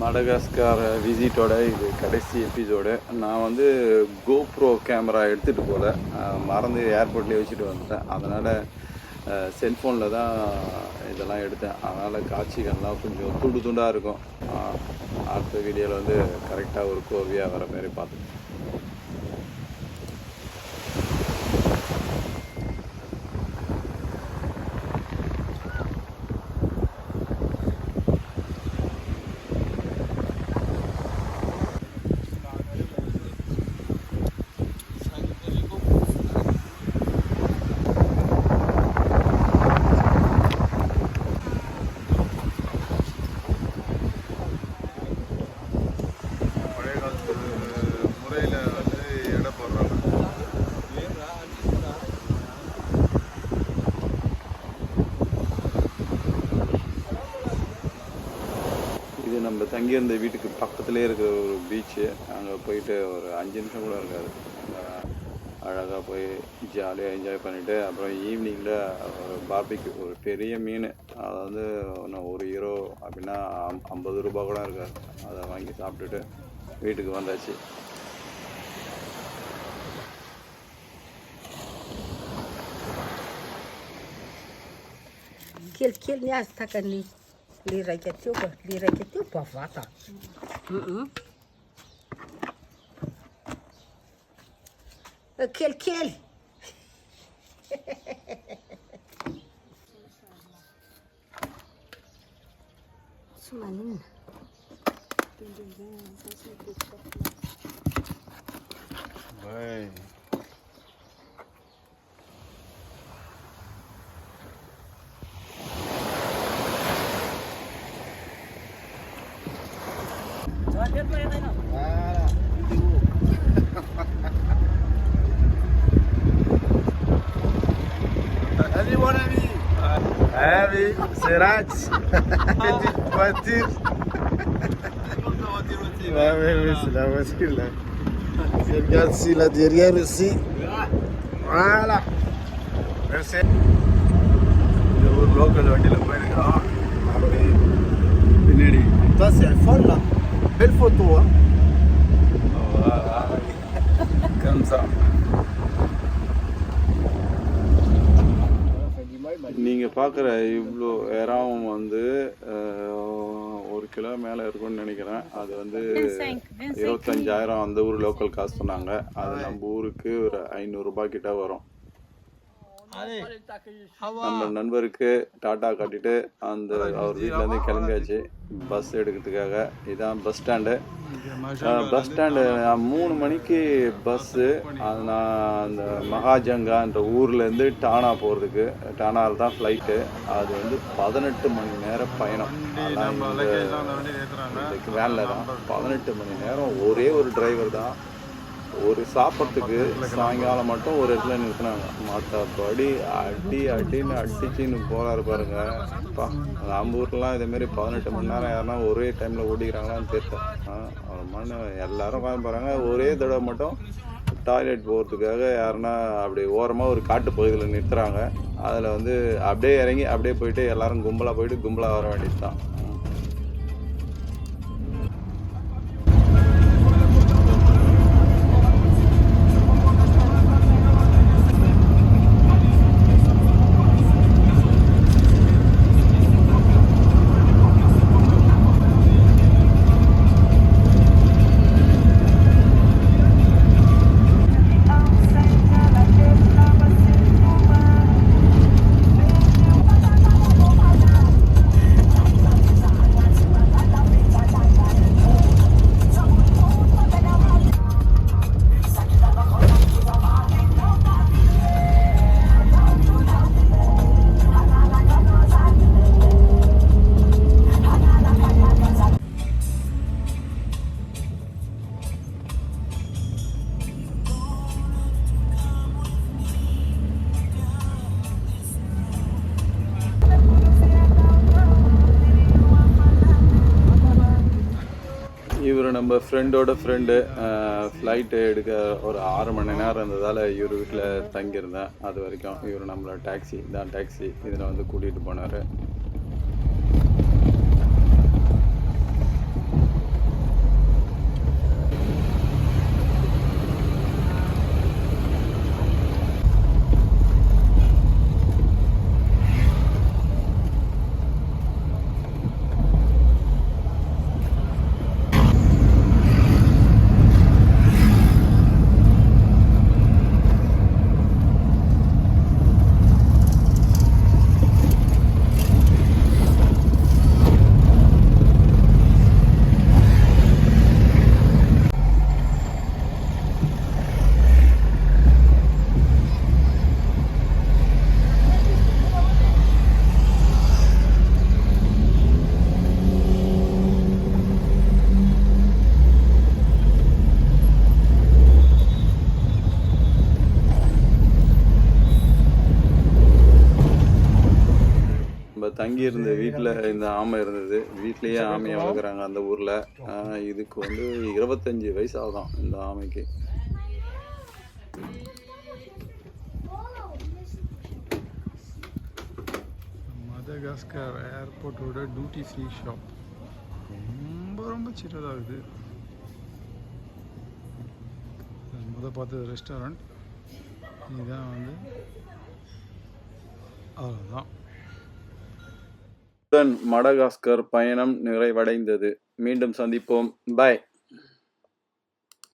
மடகாஸ்கார் விசிட்டோட இது கடைசி எபிசோடு. நான் வந்து கோப்ரோ கேமரா எடுத்துகிட்டு போகல மறந்து ஏர்போர்ட்லேயே வச்சுட்டு வந்துட்டேன். அதனால் செல்ஃபோனில் தான் இதெல்லாம் எடுத்தேன். அதனால் காட்சிகள்லாம் கொஞ்சம் துண்டு துண்டாக இருக்கும். அடுத்த வீடியோவில் வந்து கரெக்டாக ஒரு கோவியாக வர மாதிரி பார்த்துக்கேன் இங்கே இந்த வீட்டுக்கு பக்கத்துலேயே இருக்கிற ஒரு பீச்சு அங்கே போயிட்டு ஒரு அஞ்சு நிமிஷம் கூட இருக்காது. அழகாக போய் ஜாலியாக என்ஜாய் பண்ணிவிட்டு அப்புறம் ஈவினிங்கில் ஒரு பார்பிக்கு ஒரு பெரிய மீன். அதை வந்து இன்னும் ஒரு ஹீரோ அப்படின்னா ஐம்பது ரூபா கூட இருக்காது. அதை வாங்கி சாப்பிட்டுட்டு வீட்டுக்கு வந்தாச்சு. Kiel kiel ni asta kan Lireket yok. Lireket yok bu vata. Kel kel. Sumanın. Vay. Salut mon ami Ah oui, c'est Raj Petite voiture Ouais, ouais, ouais, c'est la voiture là. Regarde ici, là derrière aussi. Voilà Merci Hein. கம்சா நீங்கள் பார்க்குற இவ்வளோ இறாவும் வந்து ஒரு kilo மேலே இருக்கும்னு நினைக்கிறேன். அது வந்து இருபத்தஞ்சாயிரம் அந்த ஊர் லோக்கல் காசு சொன்னாங்க. அது நம்ம ஊருக்கு ஒரு ஐநூறுரூபா கிட்ட வரும். நம்ம நண்பருக்கு டாட்டா காட்டிட்டு அந்த அவர் வீட்ல இருந்து கிளம்பியாச்சு. பஸ் எடுக்கிறதுக்காக. இதான் பஸ் ஸ்டாண்டு. பஸ் ஸ்டாண்டு மூணு மணிக்கு பஸ்ஸு அது நான் அந்த மகாஜங்கான்ற ஊர்லேருந்து டானா போகிறதுக்கு டானாவில் தான் ஃப்ளைட்டு அது வந்து பதினெட்டு மணி நேரம் பயணம். வேனில் தான். பதினெட்டு மணி நேரம் ஒரே ஒரு டிரைவர் தான். ஒரு சாப்பிட்றதுக்கு சாயங்காலம் மட்டும் ஒரு இடத்துல நிறுத்தினாங்க. மற்றபடி அடி அடின்னு அடிச்சுன்னு போகிறாரு பாருங்க. அப்பா நம்ம ஊர்லாம் இதேமாரி பதினெட்டு மணி நேரம் யாருன்னா ஒரே டைமில் ஓடிக்கிறாங்களான்னு தெரியல. அவர் ஒரு எல்லாரும் உட்காந்து போகிறாங்க ஒரே தடவை மட்டும் டாய்லெட் போகிறதுக்காக யாருன்னா அப்படி ஓரமாக ஒரு காட்டு பகுதியில் நிறுத்துறாங்க. அதில் வந்து அப்படியே இறங்கி அப்படியே போயிட்டு எல்லாரும் கும்பலாக போயிட்டு கும்பலாக வர வேண்டியது தான் நம்ம ஃப்ரெண்டோட ஃப்ரெண்டு ஃப்ளைட்டு எடுக்க ஒரு ஆறு மணி நேரம் இருந்ததால் இவர் வீட்டில் தங்கியிருந்தேன். அது வரைக்கும் இவர் நம்மளோட டாக்ஸி தான் டாக்ஸி இதில் வந்து கூட்டிகிட்டு போனார். தங்கியிருந்த வீட்டில் இந்த ஆமை இருந்தது. வீட்லேயே ஆமையை வளர்க்குறாங்க அந்த ஊரில். இதுக்கு வந்து இருபத்தஞ்சி வயசு ஆகுதான் இந்த ஆமைக்கு. மதகாஸ்கர் ஏர்போர்ட்டோட டியூட்டி ஃப்ரீ ஷாப் ரொம்ப ரொம்ப சின்னதாக இருக்குது முத பார்த்தது ரெஸ்டாரண்ட் இதுதான் வந்து அவ்வளோதான் மடகாஸ்கர் பயணம் நிறைவடைந்தது. மீண்டும் சந்திப்போம். பாய்